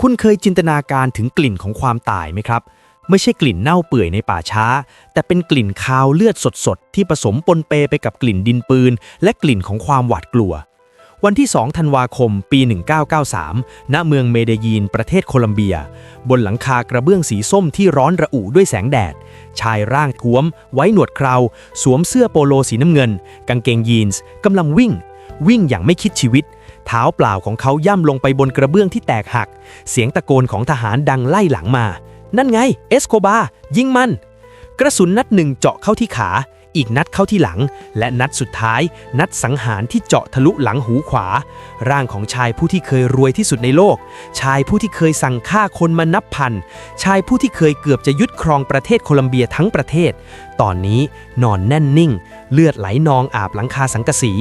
คุณเคยจินตนาการถึงกลิ่นของความตายไหมครับ ไม่ใช่กลิ่นเน่าเปื่อยในป่าช้า แต่เป็นกลิ่นคาวเลือดสดๆ ที่ผสมปนเปไปกับกลิ่นดินปืน และกลิ่นของความหวาดกลัว วันที่ 2 ธันวาคม ปี 1993 ณ เมืองเมเดยีน ประเทศโคลัมเบีย บนหลังคากระเบื้องสีส้มที่ร้อนระอุด้วยแสงแดด ชายร่างท้วม ไว้หนวดเครา สวมเสื้อโปโลสีน้ำเงิน กางเกงยีนส์กำลังวิ่ง วิ่งอย่างไม่คิดชีวิตเเท้าเปล่าของเขาย่ำลงไปบนกระเบื้องที่แตกหัก เสียงตะโกนของทหารดังไล่หลังมา นั่นไง เอสโคบา ยิงมัน กระสุนนัดหนึ่งเจาะเข้าที่ขา อีกนัดเข้าที่หลัง และนัดสุดท้าย นัดสังหารที่เจาะทะลุหลังหูขวา ร่างของชายผู้ที่เคยรวยที่สุดในโลก ชายผู้ที่เคยสั่งฆ่าคนมานับพัน ชายผู้ที่เคยเกือบจะยึดครองประเทศโคลัมเบียทั้งประเทศ ตอนนี้นอนแน่นนิ่ง เลือดไหลนองอาบหลังคาสังกะสี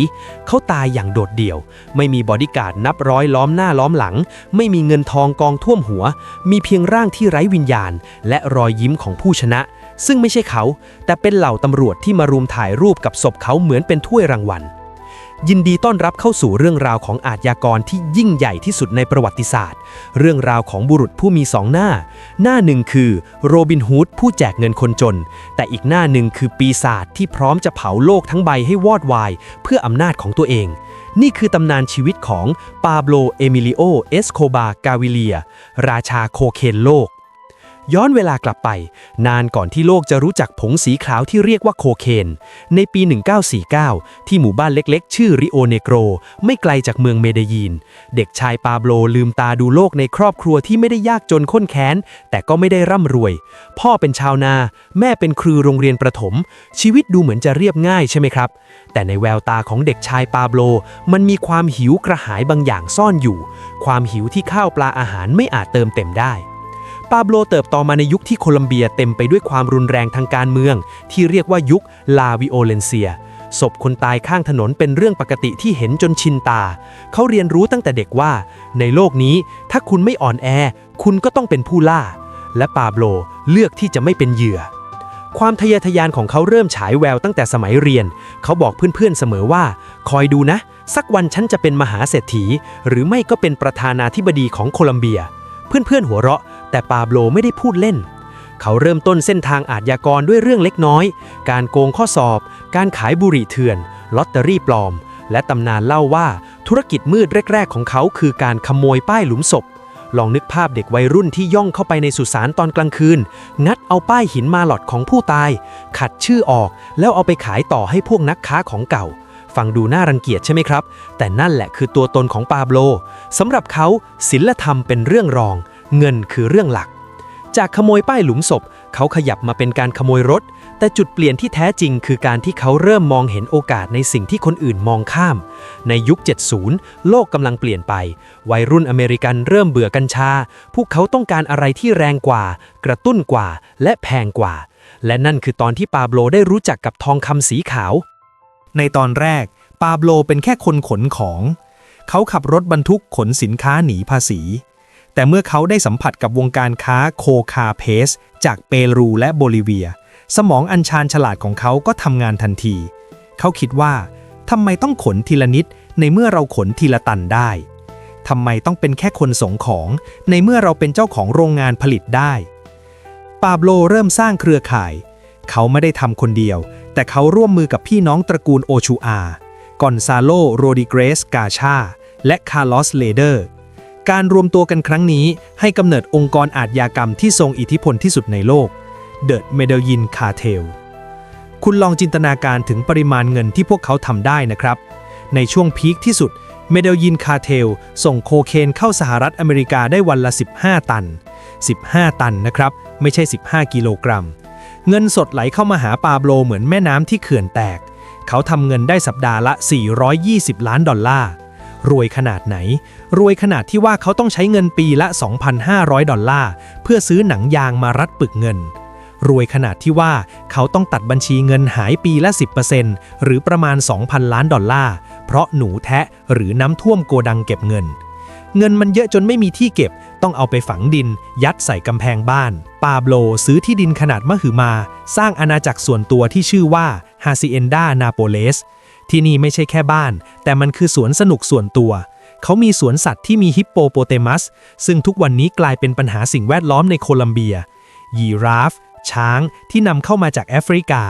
เขาตายอย่างโดดเดี่ยว ไม่มีบอดี้การ์ดนับร้อยล้อมหน้าล้อมหลัง ไม่มีเงินทองกองท่วมหัว มีเพียงร่างที่ไร้วิญญาณ และรอยยิ้มของผู้ชนะ ซึ่งไม่ใช่เขา แต่เป็นเหล่าตำรวจที่มารุมถ่ายรูปกับศพเขาเหมือนเป็นถ้วยรางวัล ยินดีต้อนรับเข้าสู่เรื่องราวของอาชญากรที่ยิ่งใหญ่ที่สุดในประวัติศาสตร์ เรื่องราวของบุรุษผู้มีสองหน้า หน้าหนึ่งคือโรบินฮูดผู้แจกเงินคนจน แต่อีกหน้าหนึ่งคือปีศาจที่พร้อมจะเผาโลกทั้งใบให้วอดวาย เพื่ออำนาจของตัวเองนี่คือตำนานชีวิตของปาโบโลเอมิลิโอ เอสโคบา กาวิเลีย ราชาโคเคนโลก ย้อนเวลากลับไป นานก่อนที่โลกจะรู้จักผงสีขาวที่เรียกว่าโคเคน ในปี 1949 ที่หมู่บ้านเล็กๆ ชื่อริโอเนโกร ไม่ไกลจากเมืองเมเดยีน เด็กชายปาโบลลืมตาดูโลกในครอบครัวที่ไม่ได้ยากจนข้นแค้น แต่ก็ไม่ได้ร่ำรวย พ่อเป็นชาวนา แม่เป็นครูโรงเรียนประถม ชีวิตดูเหมือนจะเรียบง่ายใช่ไหมครับ แต่ในแววตาของเด็กชายปาโบลมันมีความหิวกระหายบางอย่างซ่อนอยู่ ความหิวที่ข้าวปลาอาหารไม่อาจเติมเต็มได้ ปาโบลเติบโตมาในยุคที่โคลัมเบียเต็มไปด้วยความรุนแรงทางการเมือง ที่เรียกว่ายุคลาวิโอเลนเซียศพคนตายข้างถนนเป็นเรื่องปกติที่เห็นจนชินตา เขาเรียนรู้ตั้งแต่เด็กว่า ในโลกนี้ถ้าคุณไม่อ่อนแอ คุณก็ต้องเป็นผู้ล่า และปาโบลเลือกที่จะไม่เป็นเหยื่อ ความทะเยอทะยานของเขาเริ่มฉายแววตั้งแต่สมัยเรียน เขาบอกเพื่อนๆเสมอว่า คอยดูนะ สักวันฉันจะเป็นมหาเศรษฐี หรือไม่ก็เป็นประธานาธิบดีของโคลัมเบีย เพื่อนๆหัวเราะ แต่ปาโบลไม่ได้พูดเล่น เขาเริ่มต้นเส้นทางอาชญากรด้วยเรื่องเล็กน้อย การโกงข้อสอบ การขายบุหรี่เถื่อน ลอตเตอรี่ปลอม และตำนานเล่าว่าธุรกิจมืดแรก ๆ ของเขาคือการขโมยป้ายหลุมศพ ลองนึกภาพเด็กวัยรุ่นที่ย่องเข้าไปในสุสานตอนกลางคืน งัดเอาป้ายหินมาหลอดของผู้ตาย ขัดชื่อออก แล้วเอาไปขายต่อให้พวกนักค้าของเก่าฟังดูน่ารังเกียจใช่ไหมครับ แต่นั่นแหละคือตัวตนของปาโบลสำหรับเขาศิลธรรมเป็นเรื่องรอง เงินคือเรื่องหลัก จากขโมยป้ายหลุมศพ เขาขยับมาเป็นการขโมยรถ แต่จุดเปลี่ยนที่แท้จริงคือการที่เขาเริ่มมองเห็นโอกาสในสิ่งที่คนอื่นมองข้าม ในยุค 70 โลกกำลังเปลี่ยนไป วัยรุ่นอเมริกันเริ่มเบื่อกัญชา พวกเขาต้องการอะไรที่แรงกว่า กระตุ้นกว่า และแพงกว่า และนั่นคือตอนที่ปาโบลได้รู้จักกับทองคำสีขาว ในตอนแรก ปาโบลเป็นแค่คนขนของ เขาขับรถบรรทุกขนสินค้าหนีภาษี แต่เมื่อเขาได้สัมผัสกับวงการค้าโคคาเพส จากเปรูและโบลิเวีย สมองอัญชานฉลาดของเขาก็ทำงานทันที เขาคิดว่าทำไมต้องขนทีละนิด ในเมื่อเราขนทีละตันได้ทำไมต้องเป็นแค่คนส่งของ ในเมื่อเราเป็นเจ้าของโรงงานผลิตได้ ปาโบลเริ่มสร้างเครือข่าย เขาไม่ได้ทำคนเดียว แต่เขาร่วมมือกับพี่น้องตระกูลโอชูอา กอนซาโล โรดิเกรส กาชา และคาร์ลอส เลเดอร์ การรวมตัวกันครั้งนี้ให้กำเนิดองค์กรอาชญากรรมที่ทรงอิทธิพลที่สุดในโลก The Medellin Cartel คุณลองจินตนาการถึงปริมาณเงินที่พวกเขาทำได้นะครับ ในช่วงพีคที่สุด Medellin Cartel ส่งโคเคนเข้าสหรัฐอเมริกาได้วันละ 15 ตัน 15 ตันนะครับ ไม่ใช่ 15 กิโลกรัม เงินสดไหลเข้ามาหาปาโบลเหมือนแม่น้ำที่เขื่อนแตก เขาทำเงินได้สัปดาห์ละ 420 ล้านดอลลาร์ รวยขนาดไหน รวยขนาดที่ว่าเขาต้องใช้เงินปีละ 2,500 ดอลลาร์ เพื่อซื้อหนังยางมารัดปึกเงิน รวยขนาดที่ว่าเขาต้องตัดบัญชีเงินหายปีละ 10%หรือประมาณ 2,000 ล้านดอลลาร์ เพราะหนูแทะหรือน้ำท่วมโกดังเก็บเงิน เงินมันเยอะจนไม่มีที่เก็บ ต้องเอาไปฝังดิน ยัดใส่กำแพงบ้าน ปาโบลซื้อที่ดินขนาดมหึมา สร้างอาณาจักรส่วนตัวที่ชื่อว่าฮาซิเอนดานาโปเลส ที่นี่ไม่ใช่แค่บ้าน แต่มันคือสวนสนุกส่วนตัว เขามีสวนสัตว์ที่มีฮิปโปโปเตมัส ซึ่งทุกวันนี้กลายเป็นปัญหาสิ่งแวดล้อมในโคลัมเบีย ยีราฟ ช้าง ที่นำเข้ามาจากแอฟริกา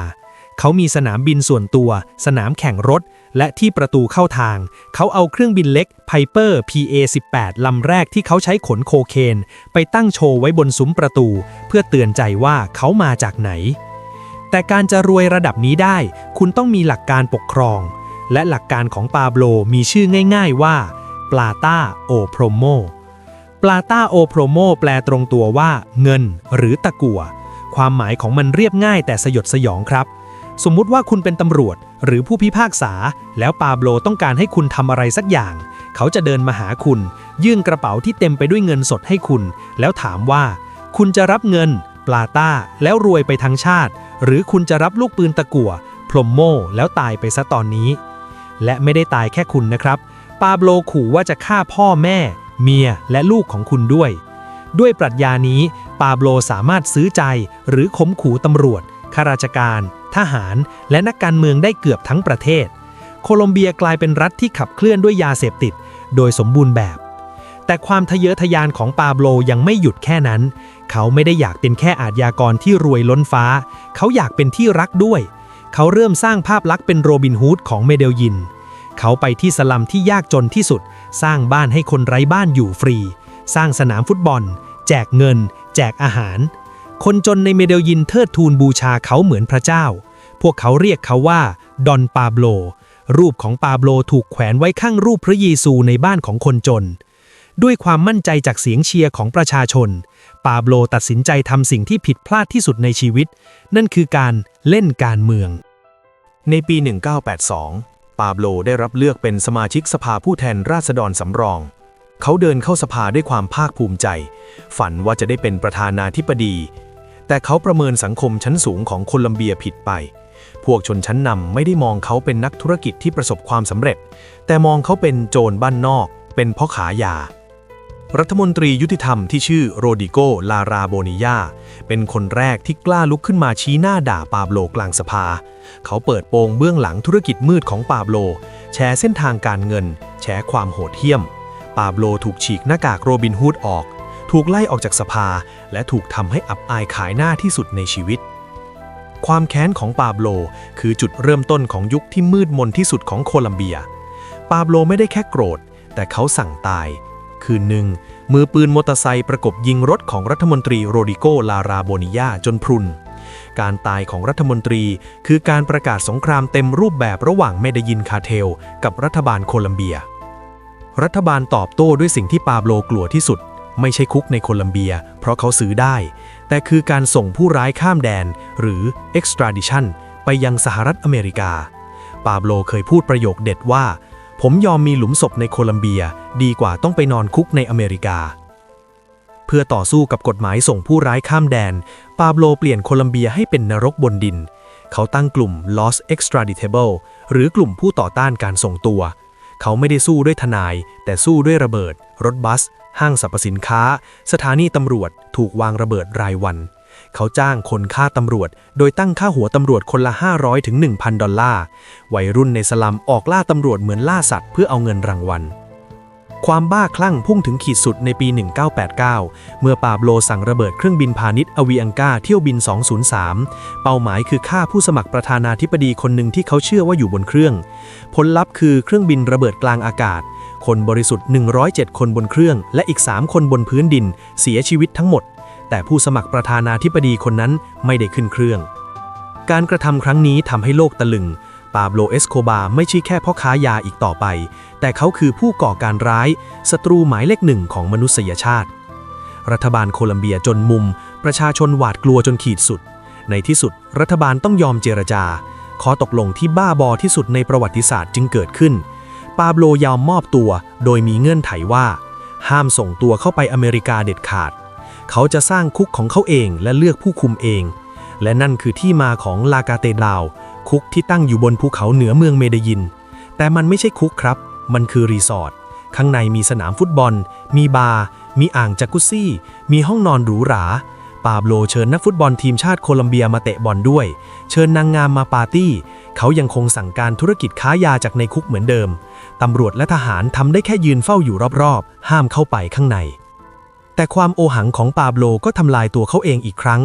เขามีสนามบินส่วนตัว สนามแข่งรถ และที่ประตูเข้าทาง เขาเอาเครื่องบินเล็ก Piper PA-18 ลำแรกที่เขาใช้ขนโคเคน ไปตั้งโชว์ไว้บนซุ้มประตู เพื่อเตือนใจว่าเขามาจากไหน แต่การจะรวยระดับนี้ได้ คุณต้องมีหลักการปกครอง และหลักการของปาโบลมีชื่อง่าย ๆว่าปลาตาโอโพรโมปลาตาโอโพรโมแปลตรงตัวว่า เงิน หรือตะกัวความหมายของมันเรียบง่ายแต่สยดสยองครับ สมมุติว่าคุณเป็นตำรวจหรือผู้พิพากษา แล้วปาโบลต้องการให้คุณทำอะไรสักอย่าง เขาจะเดินมาหาคุณ ยื่นกระเป๋าที่เต็มไปด้วยเงินสดให้คุณ แล้วถามว่า คุณจะรับเงิน ปลาต้า แล้วรวยไปทั้งชาติ หรือคุณจะรับลูกปืนตะกั่วพรหมโม่แล้วตายไปซะตอนนี้ และไม่ได้ตายแค่คุณนะครับ ปาโบลขู่ว่าจะฆ่าพ่อแม่ เมียและลูกของคุณด้วย ด้วยปรัชญานี้ปาโบลสามารถซื้อใจหรือข่มขู่ตำรวจข้าราชการ ทหาร และนักการเมืองได้เกือบทั้งประเทศ โคลอมเบียกลายเป็นรัฐที่ขับเคลื่อนด้วยยาเสพติด โดยสมบูรณ์แบบ แต่ความทะเยอทะยานของปาโบลยังไม่หยุดแค่นั้น เขาไม่ได้อยากเป็นแค่อาชญากรที่รวยล้นฟ้า เขาอยากเป็นที่รักด้วย เขาเริ่มสร้างภาพลักษณ์เป็นโรบินฮูดของเมเดลยิน เขาไปที่สลัมที่ยากจนที่สุด สร้างบ้านให้คนไร้บ้านอยู่ฟรี สร้างสนามฟุตบอล แจกเงิน แจกอาหาร คนจนในเมเดลยินเทิดทูนบูชาเขาเหมือนพระเจ้า พวกเขาเรียกเขาว่าดอนปาโบลรูปของปาโบลถูกแขวนไว้ข้างรูปพระเยซูในบ้านของคนจน ด้วยความมั่นใจจากเสียงเชียร์ของประชาชน ปาโบลตัดสินใจทำสิ่งที่ผิดพลาดที่สุดในชีวิต นั่นคือการเล่นการเมือง ในปี 1982 ปาโบลได้รับเลือกเป็นสมาชิกสภาผู้แทนราษฎรสำรอง เขาเดินเข้าสภาด้วยความภาคภูมิใจ ฝันว่าจะได้เป็นประธานาธิบดี แต่เขาประเมินสังคมชั้นสูงของโคลัมเบียผิดไปพวกชนชั้นนำไม่ได้มองเขาเป็นนักธุรกิจที่ประสบความสำเร็จ แต่มองเขาเป็นโจรบ้านนอก เป็นพ่อขายา รัฐมนตรียุติธรรมที่ชื่อโรดิโก ลาราโบนิยา เป็นคนแรกที่กล้าลุกขึ้นมาชี้หน้าด่าปาโบลกลางสภา เขาเปิดโปงเบื้องหลังธุรกิจมืดของปาโบลแชร์เส้นทางการเงิน แชร์ความโหดเหี้ยม ปาโบลถูกฉีกหน้ากากโรบินฮูดออก ถูกไล่ออกจากสภา และถูกทำให้อับอายขายหน้าที่สุดในชีวิต ความแค้นของปาโบลคือจุดเริ่มต้นของยุคที่มืดมนที่สุดของโคลัมเบีย ปาโบลไม่ได้แค่โกรธ แต่เขาสั่งตาย คืนหนึ่ง มือปืนมอเตอร์ไซค์ประกบยิงรถของรัฐมนตรีโรดิโก ลาราโบนิยาจนพรุน การตายของรัฐมนตรีคือการประกาศสงครามเต็มรูปแบบระหว่างเมดยินคาเทล กับรัฐบาลโคลัมเบีย รัฐบาลตอบโต้ด้วยสิ่งที่ปาโบลกลัวที่สุด ไม่ใช่คุกในโคลัมเบีย เพราะเขาซื้อได้ แต่คือการส่งผู้ร้ายข้ามแดน หรือ extradition ไปยังสหรัฐอเมริกา ปาโบลเคยพูดประโยคเด็ดว่า ผมยอมมีหลุมศพในโคลัมเบีย ดีกว่าต้องไปนอนคุกในอเมริกา เพื่อต่อสู้กับกฎหมายส่งผู้ร้ายข้ามแดน ปาโบลเปลี่ยนโคลัมเบียให้เป็นนรกบนดิน เขาตั้งกลุ่ม Lost Extraditable หรือกลุ่มผู้ต่อต้านการส่งตัว เขาไม่ได้สู้ด้วยทนาย แต่สู้ด้วยระเบิด รถบัส ห้างสรรพสินค้า สถานีตำรวจ ถูกวางระเบิดรายวัน เขาจ้างคนฆ่าตำรวจ โดยตั้งค่าหัวตำรวจคนละ 500ถึง1,000 ดอลลาร์ วัยรุ่นในสลัมออกล่าตำรวจเหมือนล่าสัตว์เพื่อเอาเงินรางวัล ความบ้าคลั่งพุ่งถึงขีดสุดในปี 1989 เมื่อปาโบลสั่งระเบิดเครื่องบินพาณิชย์อวีอังกาเที่ยวบิน 203 เป้าหมายคือฆ่าผู้สมัครประธานาธิบดีคนหนึ่งที่เขาเชื่อว่าอยู่บนเครื่อง ผลลัพธ์คือเครื่องบินระเบิดกลางอากาศคนบริสุทธิ์ 107 คนบนเครื่อง และอีก 3 คนบนพื้นดิน เสียชีวิตทั้งหมด แต่ผู้สมัครประธานาธิบดีคนนั้นไม่ได้ขึ้นเครื่อง การกระทำครั้งนี้ทำให้โลกตะลึง ปาโบลเอสโคบาไม่ใช่แค่พ่อค้ายาอีกต่อไป แต่เขาคือผู้ก่อการร้ายศัตรูหมายเลขหนึ่งของมนุษยชาติ รัฐบาลโคลัมเบียจนมุม ประชาชนหวาดกลัวจนขีดสุด ในที่สุด รัฐบาลต้องยอมเจรจาข้อตกลงที่บ้าบอที่สุดในประวัติศาสตร์จึงเกิดขึ้น ปาโบลยอมมอบตัว โดยมีเงื่อนไขว่า ห้ามส่งตัวเข้าไปอเมริกาเด็ดขาด เขาจะสร้างคุกของเขาเองและเลือกผู้คุมเอง และนั่นคือที่มาของลากาเตดาว คุกที่ตั้งอยู่บนภูเขาเหนือเมืองเมเดยิน แต่มันไม่ใช่คุกครับ มันคือรีสอร์ท ข้างในมีสนามฟุตบอล มีบาร์ มีอ่างจากุซซี่ มีห้องนอนหรูหรา ปาโบลเชิญนักฟุตบอลทีมชาติโคลัมเบียมาเตะบอลด้วย เชิญนางงามมาปาร์ตี้ เขายังคงสั่งการธุรกิจค้ายาจากในคุกเหมือนเดิม ตำรวจและทหารทำได้แค่ยืนเฝ้าอยู่รอบๆ ห้ามเข้าไปข้างใน แต่ความโอหังของปาโบลก็ทำลายตัวเขาเองอีกครั้ง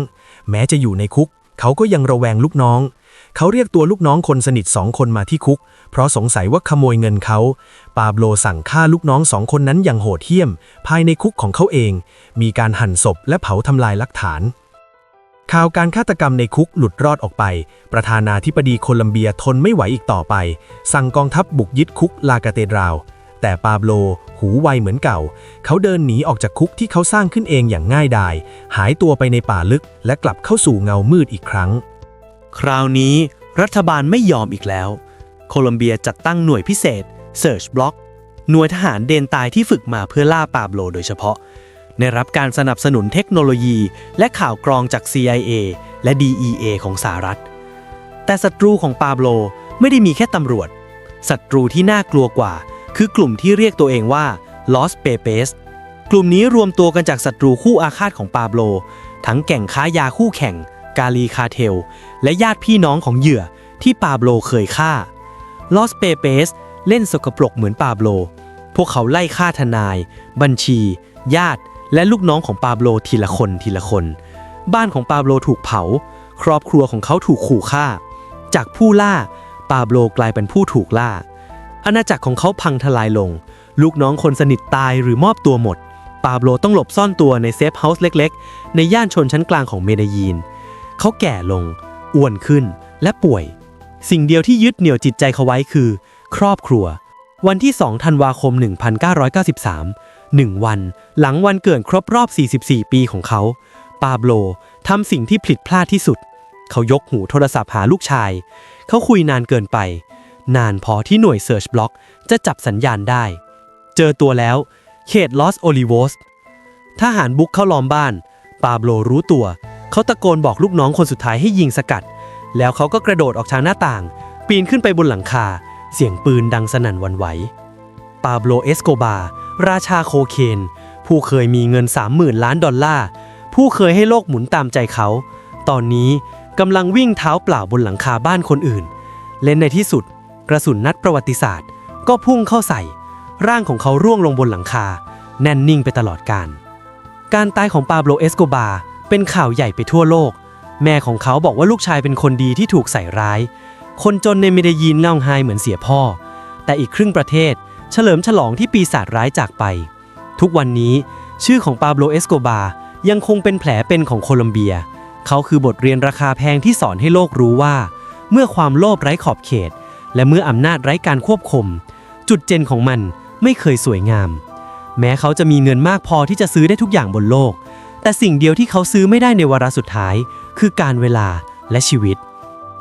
แม้จะอยู่ในคุก เขาก็ยังระแวงลูกน้อง เขาเรียกตัวลูกน้องคนสนิทสองคนมาที่คุก เพราะสงสัยว่าขโมยเงินเขา ปาโบลสั่งฆ่าลูกน้องสองคนนั้นอย่างโหดเหี้ยม ภายในคุกของเขาเอง มีการหั่นศพและเผาทำลายหลักฐานข่าวการฆาตกรรมในคุกหลุดรอดออกไป ประธานาธิบดีโคลัมเบียทนไม่ไหวอีกต่อไป สั่งกองทัพบุกยึดคุกลากาเตดราว แต่ปาโบลหูไวเหมือนเก่า เขาเดินหนีออกจากคุกที่เขาสร้างขึ้นเองอย่างง่ายดาย หายตัวไปในป่าลึกและกลับเข้าสู่เงามืดอีกครั้ง คราวนี้รัฐบาลไม่ยอมอีกแล้ว โคลอมเบียจัดตั้งหน่วยพิเศษ Search Block หน่วยทหารเดนตายที่ฝึกมาเพื่อล่าปาโบลโดยเฉพาะ ได้รับการสนับสนุนเทคโนโลยี และข่าวกรองจาก CIA และ DEA ของสหรัฐ แต่ศัตรูของปาโบลไม่ได้มีแค่ตำรวจศัตรูที่น่ากลัวกว่า คือกลุ่มที่เรียกตัวเองว่า Los Pepes กลุ่มนี้รวมตัวกันจากศัตรูคู่อาฆาตของปาโบลทั้งแก่งค้ายาคู่แข่ง กาลีคาเทล และญาติพี่น้องของเหยื่อที่ปาโบลเคยฆ่า ลอสเปเปสเล่นสกปรกเหมือนปาโบลพวกเขาไล่ฆ่าทนาย บัญชี ญาติ และลูกน้องของปาโบลทีละคนทีละคน บ้านของปาโบลถูกเผา ครอบครัวของเขาถูกขู่ฆ่า จากผู้ล่า ปาโบลกลายเป็นผู้ถูกล่า อาณาจักรของเขาพังทลายลง ลูกน้องคนสนิทตายหรือมอบตัวหมด ปาโบลต้องหลบซ่อนตัวในเซฟเฮาส์เล็กๆ ในย่านชนชั้นกลางของเมดายีน เขาแก่ลง อ้วนขึ้นและป่วย สิ่งเดียวที่ยึดเหนี่ยวจิตใจเขาไว้คือ ครอบครัว วันที่ 2 ธันวาคม 1993 1 วัน หลังวันเกิดครบรอบ 44 ปีของเขา ปาโบลทำสิ่งที่ผิดพลาดที่สุด เขายกหูโทรศัพท์หาลูกชาย เขาคุยนานเกินไป นานพอที่หน่วย Search Block จะจับสัญญาณได้ เจอตัวแล้ว เขตลอสโอลิโวสทหารบุกเข้าล้อมบ้าน ปาโบลรู้ตัว เขาตะโกนบอกลูกน้องคนสุดท้ายให้ยิงสกัด แล้วเขาก็กระโดดออกทางหน้าต่าง ปีนขึ้นไปบนหลังคา เสียงปืนดังสนั่นวันไหว ปาโบลเอสโกบา ราชาโคเคน ผู้เคยมีเงิน 30,000 ล้านดอลลาร์ ผู้เคยให้โลกหมุนตามใจเขา ตอนนี้กำลังวิ่งเท้าเปล่าบนหลังคาบ้านคนอื่นและในที่สุด กระสุนนัดประวัติศาสตร์ ก็พุ่งเข้าใส่ ร่างของเขาร่วงลงบนหลังคา แน่นนิ่งไปตลอดกาลการตายของปาโบลเอสโกบาเป็นข่าวใหญ่ไปทั่วโลก แม่ของเขาบอกว่าลูกชายเป็นคนดีที่ถูกใส่ร้าย คนจนในเมเดยีนเงาไฮเหมือนเสียพ่อ แต่อีกครึ่งประเทศ เฉลิมฉลองที่ปีศาจร้ายจากไป ทุกวันนี้ชื่อของปาโบลเอสโกบายังคงเป็นแผลเป็นของโคลอมเบีย เขาคือบทเรียนราคาแพงที่สอนให้โลกรู้ว่า เมื่อความโลภไร้ขอบเขต และเมื่ออำนาจไร้การควบคุม จุดเจนของมันไม่เคยสวยงาม แม้เขาจะมีเงินมากพอที่จะซื้อได้ทุกอย่างบนโลก แต่สิ่งเดียวที่เขาซื้อไม่ได้ในวาระสุดท้าย คือการเวลาและชีวิต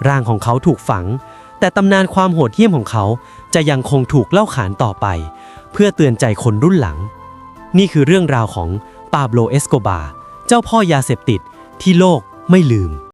ร่างของเขาถูกฝัง แต่ตำนานความโหดเหี้ยมของเขาจะยังคงถูกเล่าขานต่อไป เพื่อเตือนใจคนรุ่นหลัง นี่คือเรื่องราวของปาโบลเอสโกบาเจ้าพ่อยาเสพติดที่โลกไม่ลืม